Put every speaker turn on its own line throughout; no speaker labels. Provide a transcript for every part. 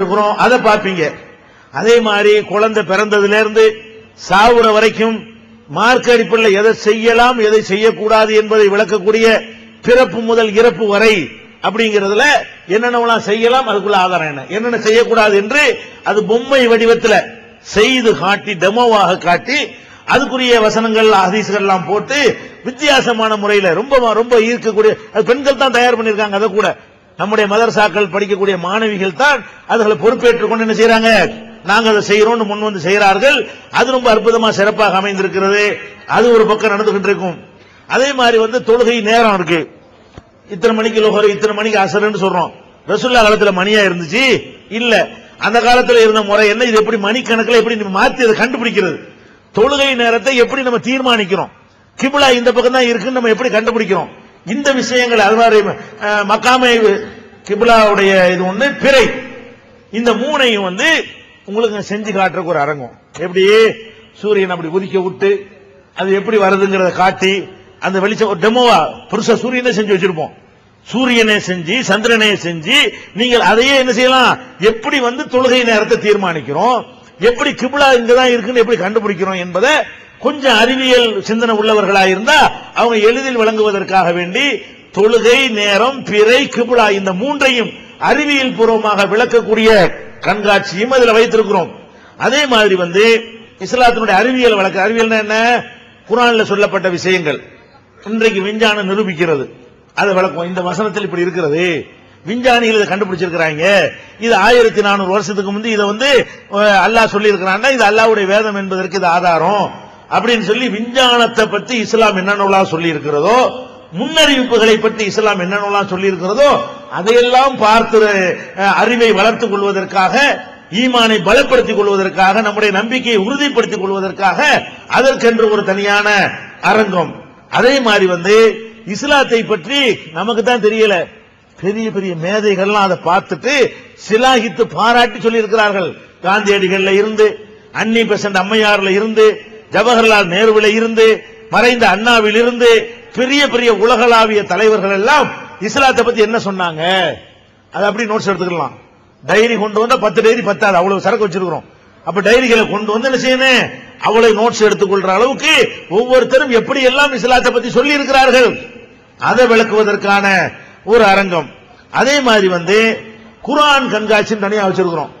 இருக்கிறோம் அதை பார்ப்பீங்க. அதே மாதிரி குழந்தை பிறந்ததுல இருந்து சாவுற வரைக்கும் மார்க்க அடிப்படையில் எதை செய்யலாம் எதை செய்யக்கூடாது என்பதை விளக்கக்கூடிய பிறப்பு முதல் இறப்பு வரை அப்படிங்கிறதுல என்னென்னலாம் செய்யலாம் அதுக்குள்ள ஆதாரம் என்ன? என்னென்ன செய்யக்கூடாது என்று அது பொம்மை வடிவத்தில் செய்து காட்டி டெமோவாக காட்டி அதுக்குரிய வசனங்கள் ஹதீஸ்கள் எல்லாம் போட்டு வித்தியாசமான முறையில ரொம்ப ரொம்ப ஈர்க்கக்கூடிய அது பெண்கள் தான் தயார் பண்ணியிருக்காங்க அதை கூட. நம்முடைய மதரசாக்கள் படிக்கக்கூடிய மாணவிகள் தான் அதுகளை பொறுப்பேற்றுக் கொண்டு என்ன செய்யறாங்க நாங்கள் அதை செய்யறோம்னு முன் வந்து செய்கிறார்கள் அது ரொம்ப அற்புதமா சிறப்பாக அமைந்திருக்கிறது. அது ஒரு பக்கம் நடந்து கொண்டிருக்கும் அதே மாதிரி வந்து தொழுகை நேரம் இருக்கு. இத்தனை மணிக்கு லோகர் இத்தனை மணிக்கு அசருன்னு சொல்றோம். ரசுல்லா காலத்துல மணியா இருந்துச்சு? இல்ல. அந்த காலத்துல இருந்த முறை என்ன? இது எப்படி மணிக்கணக்கில் எப்படி மாத்தி அதை கண்டுபிடிக்கிறது? தொழுகை நேரத்தை எப்படி நம்ம தீர்மானிக்கிறோம்? கிபிளா இந்த பக்கம் தான் இருக்குன்னு நம்ம எப்படி கண்டுபிடிக்கிறோம்? இந்த விஷயங்கள் அது மாதிரி மக்காமை கிபிலாவுடைய இது ஒண்ணு பிறை. இந்த மூணையும் வந்து உங்களுக்கு செஞ்சு காட்டுறதுக்கு ஒரு அரங்கம். எப்படி சூரியன் அப்படி உதிக்க விட்டு அது எப்படி வருதுங்கிறத காட்டி அந்த வெளிச்சம் ஒரு டெமோவா புருஷ சூரியனை செஞ்சு வச்சிருப்போம். சூரியனை செஞ்சு சந்திரனை செஞ்சு நீங்கள் அதையே என்ன செய்யலாம்? எப்படி வந்து தொழுகை நேரத்தை தீர்மானிக்கிறோம்? எப்படி கிபிலா இங்கதான் இருக்குன்னு எப்படி கண்டுபிடிக்கிறோம் என்பதை கொஞ்சம் அறிவியல் சிந்தனை உள்ளவர்களா இருந்தா அவங்க எளிதில் விளங்குவதற்காக வேண்டி தொழுகை நேரம் பிறை கிபிலா இந்த மூன்றையும் அறிவியல் பூர்வமாக விளக்கக்கூடிய கண்காட்சியும் அதில் வைத்திருக்கிறோம். அதே மாதிரி வந்து இஸ்லாத்தினுடைய அறிவியல் வழக்கு அறிவியல் என்ன? குரான்ல சொல்லப்பட்ட விஷயங்கள். இன்றைக்கு விஞ்ஞானம் நிரூபிக்கிறது. அதை விளக்கும் இந்த வசனத்தில் இப்படி இருக்கிறது. விஞ்ஞானிகள் இதை கண்டுபிடிச்சிருக்கிறாங்க. இது ஆயிரத்தி நானூறு வருஷத்துக்கு முந்தி இதை வந்து அல்லாஹ் சொல்லி இருக்கிறான்னா இது அல்லாவுடைய வேதம் என்பதற்கு இது ஆதாரம். அப்படின்னு சொல்லி விஞ்ஞானத்தை பத்தி இஸ்லாம் என்னென்னலாம் சொல்லி இருக்கிறதோ முன்னறிவிப்புகளை பற்றி இஸ்லாம் என்னென்னலாம் சொல்லி இருக்கிறதோ அதையெல்லாம் பார்த்து அறிவை வளர்த்துக் கொள்வதற்காக ஈமானை பலப்படுத்திக் கொள்வதற்காக நம்முடைய நம்பிக்கையை உறுதிப்படுத்திக் கொள்வதற்காக அதற்கென்று ஒரு தனியான அரங்கம். அதே மாதிரி வந்து இஸ்லாத்தை பற்றி நமக்கு தான் தெரியல. பெரிய பெரிய மேதைகள்லாம் அதை பார்த்துட்டு சிலாகித்து பாராட்டி சொல்லி இருக்கிறார்கள் காந்தியடிகள்ல இருந்து அன்னி பெசன்ட் அம்மையார்ல இருந்து ஜவஹர்லால் நேருவில இருந்து மறைந்த அண்ணாவில் இருந்து பெரிய பெரிய உலகளாவிய தலைவர்கள் எல்லாம் இஸ்லாத்தை பத்தி என்ன சொன்னாங்க? அது அப்படி நோட்ஸ் எடுத்துக்கலாம். டைரி கொண்டு வந்தா பத்து டைரி பத்தாது அவ்வளவு சரக்கு வச்சிருக்கிறோம். அப்ப டைரிகளை கொண்டு வந்து என்ன செய்யணும்? அவ்வளவு நோட்ஸ் எடுத்துக்கொள்ற அளவுக்கு ஒவ்வொருத்தரும் எப்படி எல்லாம் இஸ்லாத்தை பத்தி சொல்லி இருக்கிறார்கள் அதை விளக்குவதற்கான ஒரு அரங்கம். அதே மாதிரி வந்து குரான் கண்காட்சின்னு தனியா வச்சிருக்கிறோம்.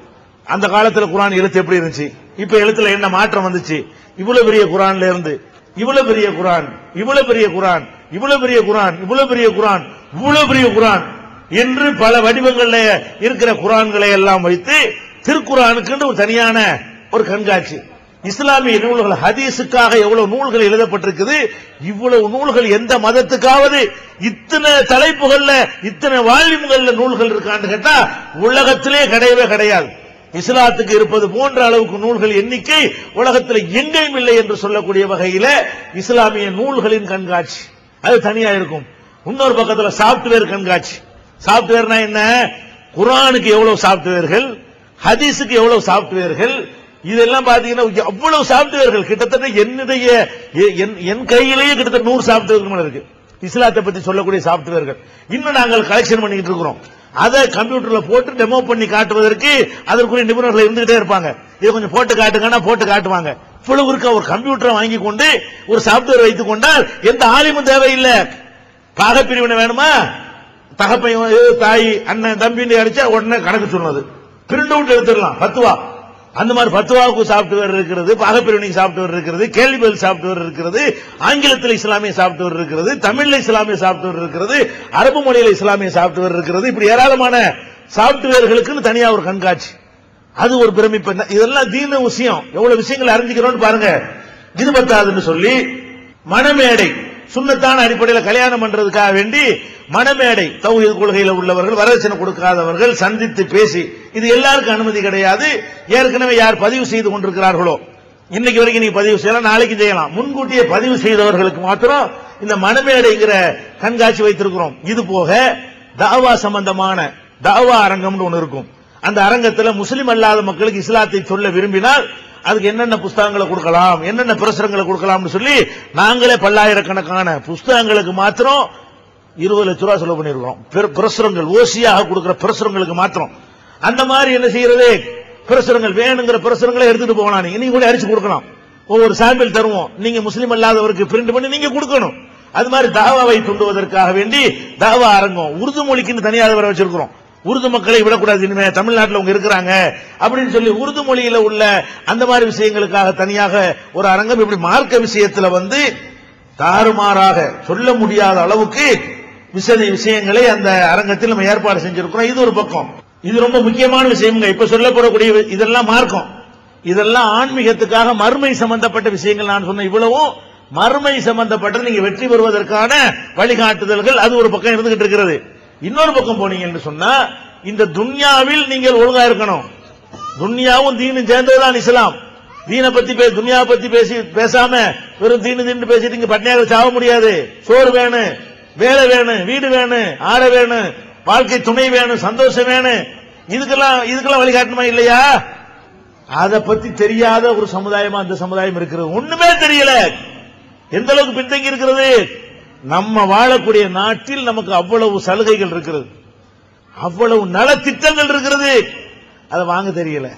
அந்த காலத்தில் குரான் எழுத்து எப்படி இருந்துச்சு? இப்ப எழுத்துல என்ன மாற்றம் வந்துச்சு? இவ்வளவு பெரிய குரான்ல இருந்து இவ்வளவு பெரிய குரான் இவ்வளவு பெரிய குரான் இவ்வளவு பெரிய குரான் இவ்வளவு பெரிய குரான் இவ்வளவு பெரிய குரான் என்று பல வடிவங்கள்ல இருக்கிற குரான்களை எல்லாம் வைத்து திருக்குறானுக்கு ஒரு தனியான ஒரு கண்காட்சி. இஸ்லாமிய நூல்கள் ஹதீஸுக்காக எவ்வளவு நூல்கள் எழுதப்பட்டிருக்குது இவ்வளவு நூல்கள் எந்த மதத்துக்காவது இத்தனை தலைப்புகள்ல இத்தனை வால்யூம்கள்ல நூல்கள் இருக்கான்னு கேட்டா உலகத்திலே கிடையவே கிடையாது. இஸ்லாத்துக்கு இருப்பது போன்ற அளவுக்கு நூல்கள் எண்ணிக்கை உலகத்தில் எங்கேயும் இல்லை என்று சொல்லக்கூடிய வகையில இஸ்லாமிய நூல்களின் கண்காட்சி. அது தனியா இருக்கும். இன்னொரு பக்கத்துல சாப்ட்வேர் கண்காட்சி. சாப்ட்வேர்னா என்ன? குரானுக்கு எவ்வளவு சாப்ட்வேர்கள் ஹதீஸுக்கு எவ்வளவு சாப்ட்வேர்கள் இதெல்லாம் பாத்தீங்கன்னா அவ்வளவு சாப்ட்வேர்கள் கிட்டத்தட்ட என்னுடைய எ- என்- என் கையிலேயே கிட்டத்தட்ட நூறு சாப்ட்வேர்கள் இருக்கு. இஸ்லாத்தை பத்தி சொல்லக்கூடிய சாப்ட்வேர்கள் இன்னும் நாங்கள் கலெக்ஷன் பண்ணிட்டு இருக்கிறோம். அதை கம்ப்யூட்டர்ல போட்டு டெமோ பண்ணி காட்டுவதற்கு அதற்குரிய நிபுணர்கள் இருந்துகிட்டே இருப்பாங்க. இதை கொஞ்சம் போட்டு காட்டுங்கன்னா போட்டு காட்டுவாங்க. இவ்வளவு இருக்க? ஒரு கம்ப்யூட்டரை வாங்கி கொண்டு ஒரு சாப்ட்வேர் வைத்துக் கொண்டால் எந்த ஆலிமும் தேவையில்லை. பாகப்பிரிவினை வேணுமா? தகப்பையும் தாய் அண்ணன் தம்பின்னு அடிச்சா உடனே கணக்கு சொன்னது பிரிண்ட் அவுட் எடுத்துடலாம். பத்துவா அந்த மாதிரி பத்துவாவுக்கு சாப்ட்வேர் இருக்கிறது பாகப்பிரிவினைக்கு சாப்ட்வேர் இருக்கிறது கேள்வி பதில் சாப்ட்வேர் இருக்கிறது ஆங்கிலத்தில் இஸ்லாமிய சாப்ட்வேர் இருக்கிறது தமிழ்ல இஸ்லாமிய சாப்ட்வேர் இருக்கிறது அரபு மொழியில இஸ்லாமிய சாப்ட்வேர் இருக்கிறது. இப்படி ஏராளமான சாப்ட்வேர்களுக்குன்னு தனியா ஒரு கண்காட்சி. அது ஒரு பிரமிப்பு. இதெல்லாம் தீன விஷயம். எவ்வளவு விஷயங்கள் அறிஞ்சுக்கிறோம்னு பாருங்க. இது பத்தாதுன்னு சொல்லி மனமேடை சுண்ணத்தான அடிப்படையில் கல்யாணம் பண்றதுக்காக வேண்டி மணமேடை தௌஹீத் கொள்கையில் உள்ளவர்கள் வரதட்சணை கொடுக்காதவர்கள் சந்தித்து பேசி இது எல்லாருக்கும் அனுமதி கிடையாது. ஏற்கனவே யார் பதிவு செய்து கொண்டிருக்கிறார்களோ இன்னைக்கு வரைக்கும் நீ பதிவு செய்யலாம் நாளைக்கு செய்யலாம். முன்கூட்டியே பதிவு செய்தவர்களுக்கு மாத்திரம் இந்த மணமேடைங்கிற கண்காட்சி வைத்திருக்கிறோம். இது போக தாவா சம்பந்தமான தாவா அரங்கம்னு ஒன்று இருக்கும். அந்த அரங்கத்தில் முஸ்லீம் அல்லாத மக்களுக்கு இஸ்லாத்தை சொல்ல விரும்பினால் அதுக்கு என்னென்ன புஸ்தகங்களை கொடுக்கலாம் என்னென்ன பிரசுரங்களை கொடுக்கலாம்னு சொல்லி நாங்களே பல்லாயிரக்கணக்கான புஸ்தகங்களுக்கு மாத்திரம் இருபது லட்ச ரூபா செலவு பண்ணிருக்கிறோம் பிரசுரங்கள் ஓசியாக கொடுக்கிற பிரசுரங்களுக்கு மாத்திரம். அந்த மாதிரி என்ன செய்யறது? பிரசுரங்கள் வேணுங்கிற பிரசுரங்களை எடுத்துட்டு போகலாம். நீங்க நீங்க கூட அரிச்சு கொடுக்கலாம். ஒவ்வொரு சாம்பிள் தருவோம். நீங்க முஸ்லீம் அல்லாதவருக்கு பிரிண்ட் பண்ணி நீங்க கொடுக்கணும். அது மாதிரி தாவாவை தூண்டுவதற்காக வேண்டி தாவா அரங்கம் உருது மொழிக்குன்னு தனியாக வர வச்சிருக்கிறோம். உருது மக்களை விடக்கூடாது இனிமே. தமிழ்நாட்டில் அவங்க இருக்கிறாங்க. அப்படின்னு சொல்லி உருது மொழியில உள்ள அந்த மாதிரி விஷயங்களுக்காக தனியாக ஒரு அரங்கம் இப்படி மார்க்க விஷயத்துல வந்து தாறுமாறாக சொல்ல முடியாத அளவுக்கு விசதி விஷயங்களை அந்த அரங்கத்தில் நம்ம ஏற்பாடு செஞ்சிருக்கிறோம். இது ஒரு பக்கம். இது ரொம்ப முக்கியமான விஷயம்ங்க. இப்ப சொல்லப்படக்கூடிய இதெல்லாம் மார்க்கம். இதெல்லாம் ஆன்மீகத்துக்காக மறுமை சம்பந்தப்பட்ட விஷயங்கள் நான் சொன்ன இவ்வளவும் மறுமை சம்பந்தப்பட்ட நீங்க வெற்றி பெறுவதற்கான வழிகாட்டுதல்கள் அது ஒரு பக்கம் இருந்துகிட்டு இருக்கிறது. இன்னொரு பக்கம் போனீங்கன்னு சொன்னா இந்த துன்யாவில் நீங்கள் ஒழுங்கா இருக்கணும். துன்யாவும் தீனும் சேர்ந்ததுதான் இஸ்லாம். தீனை பத்தி பேசி துன்யாவை பத்தி பேசி பேசாம வெறும் தீனு தீனு பேசிட்டு இங்க பட்னியாக சாக முடியாது. சோறு வேணும். வேலை வேணும் வீடு வேணும் ஆட வேணும் வாழ்க்கை துணை வேணும் சந்தோஷம் வேணும் இதுக்கெல்லாம் இதுக்கெல்லாம் வழிகாட்டணுமா இல்லையா? அதை பத்தி தெரியாத ஒரு சமுதாயமா அந்த சமுதாயம் இருக்கிறது. ஒண்ணுமே தெரியல. எந்த அளவுக்கு பின்தங்கி இருக்கிறது? நம்ம வாழக்கூடிய நாட்டில் நமக்கு அவ்வளவு சலுகைகள் இருக்கிறது. அவ்வளவு நலத்திட்டங்கள் இருக்கிறது. அதை வாங்க தெரியல.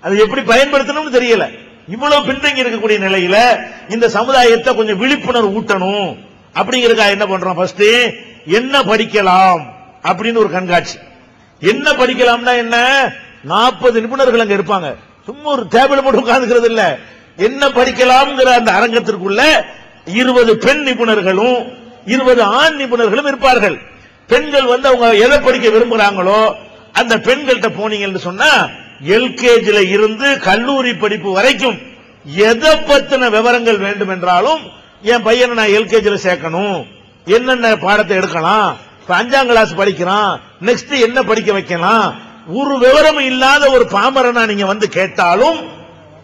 அதை எப்படி பயன்படுத்தணும்னு தெரியல. இவ்வளவு பின்தங்கி இருக்கக்கூடிய நிலையில இந்த சமுதாயத்தை கொஞ்சம் விழிப்புணர்வு ஊட்டணும். அப்படிங்கறதுக்காக என்ன பண்றோம்? ஃபர்ஸ்ட் என்ன படிக்கலாம்? அப்படின்னு ஒரு கண்காட்சி. என்ன படிக்கலாம்னா என்ன? நாற்பது நிபுணர்கள் அங்க இருப்பாங்க. சும்மா ஒரு டேபிள் மட்டும் உட்கார்ந்துக்கிறது இல்ல. என்ன படிக்கலாம்ங்கிற அந்த அரங்கத்திற்குள்ள இருபது பெண் நிபுணர்களும் இருபது ஆண் நிபுணர்களும் இருப்பார்கள். பெண்கள் வந்து அவங்க எதை படிக்க விரும்புறாங்களோ அந்த பெண்கள்கிட்ட போனீங்கன்னு சொன்னா எல்கேஜில இருந்து கல்லூரி படிப்பு வரைக்கும் எதை பத்தின விவரங்கள் வேண்டும் என்றாலும் என் பையனை நான் எல்கேஜியில் சேர்க்கணும். என்னென்ன பாடத்தை எடுக்கலாம்? இப்ப அஞ்சாம் கிளாஸ் படிக்கிறான். நெக்ஸ்ட் என்ன படிக்க வைக்கலாம்? ஒரு விவரமும் இல்லாத ஒரு பாமரனா நீங்க வந்து கேட்டாலும்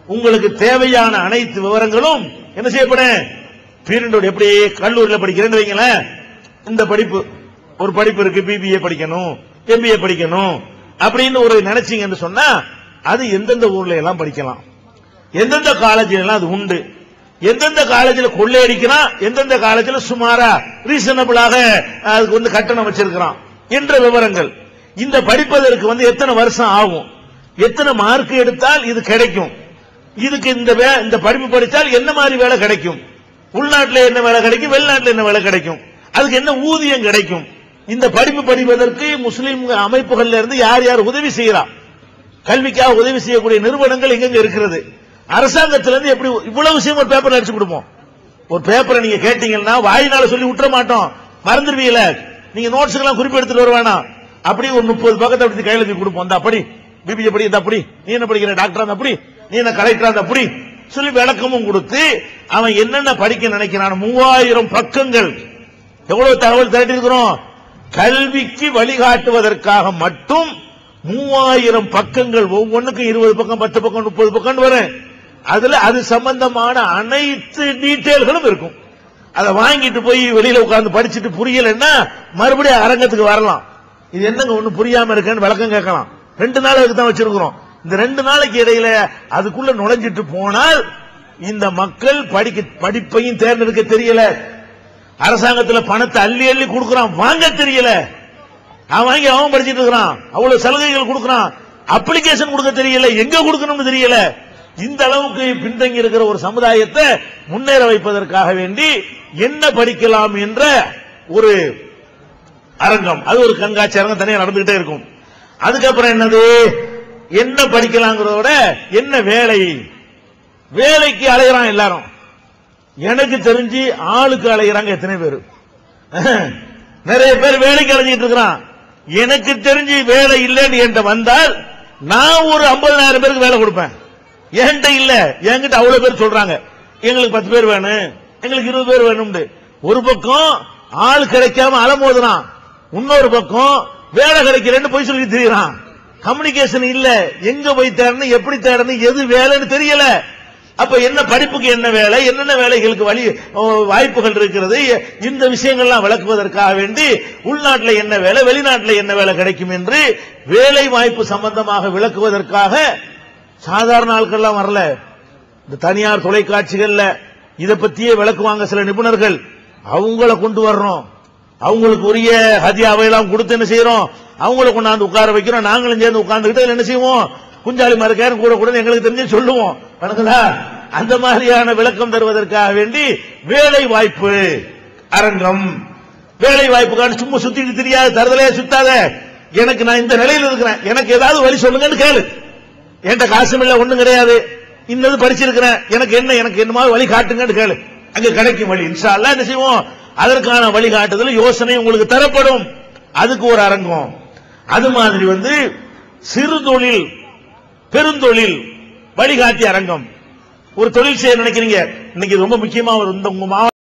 உங்களுக்கு தேவையான அனைத்து விவரங்களும் என்ன செய்யப்படும்? பீரண்டோடு எப்படி கல்லூரியில் படிக்கிறேன்னு வைங்களேன். இந்த படிப்பு ஒரு படிப்பு இருக்கு பிபிஏ படிக்கணும் எம்பிஏ படிக்கணும் அப்படின்னு ஒரு நினைச்சீங்கன்னு சொன்னா அது எந்தெந்த ஊர்ல எல்லாம் படிக்கலாம். எந்தெந்த காலேஜ்ல எல்லாம் அது உண்டு. எந்தெந்த காலேஜில் கொள்ளையடிக்கிறான் எந்தெந்த காலேஜில் சுமாரா ரீசனபிளாக அதுக்கு வந்து கட்டணம் வச்சிருக்கிறான் என்ற விவரங்கள். இந்த படிப்பதற்கு வந்து எத்தனை வருஷம் ஆகும்? எத்தனை மார்க் எடுத்தால் இது கிடைக்கும்? இதுக்கு இந்த வே- இந்த படிப்பு படித்தால் என்ன மாதிரி வேலை கிடைக்கும்? உள்நாட்டுல என்ன வேலை கிடைக்கும்? வெளிநாட்டுல என்ன வேலை கிடைக்கும்? அதுக்கு என்ன ஊதியம் கிடைக்கும்? இந்த படிப்பு படிப்பதற்கு முஸ்லீம் அமைப்புகள்ல இருந்து யார் யார் உதவி செய்யறா? கல்விக்காக உதவி செய்யக்கூடிய நிறுவனங்கள் எங்கெங்க இருக்கிறது? அரசாங்கத்திலிருந்து எப்படி இவ்வளவு விஷயம் ஒரு பேப்பர் அடிச்சு கொடுப்போம்? ஒரு பேப்பரை நீங்க கேட்டீங்கன்னா வாயினால சொல்லி விட்டுற மாட்டோம். மறந்துடுவீல நீங்க நோட்ஸ் எல்லாம் குறிப்பு எடுத்துட்டு வருவானா அப்படி ஒரு முப்பது பக்கத்தை எடுத்து கையில தூக்கி கொடுப்போம். இந்த அப்படி. பிபிஏ படி இந்த அப்படி. நீ என்ன படிக்கிற? டாக்டர் அந்த அப்படி. நீ என்ன கலெக்டர் அந்த அப்படி. சொல்லி விளக்கமும் கொடுத்து அவன் என்னென்ன படிக்க நினைக்கிறான் மூவாயிரம் பக்கங்கள். எவ்வளவு தகவல் திரட்டி இருக்கிறோம்? கல்விக்கு வழிகாட்டுவதற்காக மட்டும் மூவாயிரம் பக்கங்கள். ஒவ்வொன்றுக்கும் இருபது பக்கம் பத்து பக்கம் முப்பது பக்கம் வரும். அதுல அது சம்பந்தமான அனைத்து டீட்டெயில்களும் இருக்கும். அதை வாங்கிட்டு போய் வெளியில உட்காந்து படிச்சுட்டு புரியலைன்னா மறுபடியும் அரங்கத்துக்கு வரலாம். இது என்னங்க ஒண்ணு புரியாம இருக்கேன்னு விளக்கம் கேட்கலாம். ரெண்டு நாள் அதுக்கு தான் வச்சிருக்கிறோம். இந்த ரெண்டு நாளைக்கு இடையில அதுக்குள்ள நுழைஞ்சிட்டு போனால் இந்த மக்கள் படிக்க படிப்பையும் தேர்ந்தெடுக்க தெரியல. அரசாங்கத்துல பணத்தை அள்ளி அள்ளி கொடுக்கறான். வாங்க தெரியல. அவன் வாங்கி அவன் படிச்சிட்டு இருக்கிறான். அவ்வளவு சலுகைகள் கொடுக்கறான். அப்ளிகேஷன் கொடுக்க தெரியல. எங்க கொடுக்கணும்னு தெரியல. இந்த அளவுக்கு பின்தங்கி இருக்கிற ஒரு சமுதாயத்தை முன்னேற வைப்பதற்காக வேண்டி என்ன படிக்கலாம் என்ற ஒரு அரங்கம். அது ஒரு கண்காட்சி அரங்கம் தனியாக நடந்துகிட்டே இருக்கும். அதுக்கப்புறம் என்னது? என்ன படிக்கலாங்கிறத விட என்ன வேலை? வேலைக்கு அலைகிறான் எல்லாரும். எனக்கு தெரிஞ்சு ஆளுக்கு அலைகிறாங்க எத்தனை பேர்? நிறைய பேர் வேலைக்கு அலைஞ்சிட்டு இருக்கிறான். எனக்கு தெரிஞ்சு வேலை இல்லைன்னு என்கிட்ட வந்தால் நான் ஒரு 50000 பேருக்கு வேலை கொடுப்பேன். என்கிட்ட இல்ல. என்கிட்ட அவ்வளவு பேர் சொல்றாங்க. எங்களுக்கு பத்து பேர் வேணும். எங்களுக்கு இருபது பேர் வேணும்னு ஒரு பக்கம் ஆள் கிடைக்காம அலமோதுறான் இன்னொரு பக்கம் வேலை கிடைக்கிறேன்னு போய் சொல்லி தெரியறான். கம்யூனிகேஷன் இல்ல. எங்க போய் தேடணும் எப்படி தேடணும் எது வேலைன்னு தெரியல. அப்ப என்ன படிப்புக்கு என்ன வேலை என்னென்ன வேலைகளுக்கு வழி வாய்ப்புகள் இருக்கிறது இந்த விஷயங்கள்லாம் விளக்குவதற்காக வேண்டி உள்நாட்டுல என்ன வேலை வெளிநாட்டுல என்ன வேலை கிடைக்கும் என்று வேலை வாய்ப்பு சம்பந்தமாக விளக்குவதற்காக சாதாரண ஆட்கள்லாம் வரல. இந்த தனியார் தொலைக்காட்சிகள்ல இதை பத்தியே விளக்குவாங்க சில நிபுணர்கள். அவங்கள கொண்டு வர்றோம். அவங்களுக்கு உரிய ஹதியாவையெல்லாம் கொடுத்து என்ன செய்யறோம் அவங்கள கொண்டாந்து உட்கார வைக்கிறோம். நாங்களும் சேர்ந்து உட்கார்ந்துக்கிட்டு என்ன செய்வோம்? குஞ்சாலி மறுக்காரும் கூட கூட எங்களுக்கு தெரிஞ்சு சொல்லுவோம். வணக்கதா அந்த மாதிரியான விளக்கம் தருவதற்காக வேண்டி வேலை வாய்ப்பு அரங்கம். வேலை வாய்ப்புக்கான சும்மா சுத்திட்டு தெரியாது தருதலே சுத்தாத. எனக்கு நான் இந்த நிலையில் இருக்கிறேன். எனக்கு ஏதாவது வழி சொல்லுங்கன்னு கேளு. என்கிட்ட காசும் இல்ல ஒண்ணும் கிடையாது. இன்னது படிச்சிருக்கிறேன். எனக்கு என்ன எனக்கு என்னமா வழி காட்டுங்கன்னு கேளு. அங்க கிடைக்கும் வழி. இன்ஷா அல்லாஹ் என்ன செய்வோம்? அதற்கான வழிகாட்டுதல் யோசனை உங்களுக்கு தரப்படும். அதுக்கு ஒரு அரங்கம். அது மாதிரி வந்து சிறு தொழில் பெருந்தொழில் வழிகாட்டி அரங்கம். ஒரு தொழில் செய்ய நினைக்கிறீங்க. இன்னைக்கு ரொம்ப முக்கியமா ஒரு உங்க மாவட்ட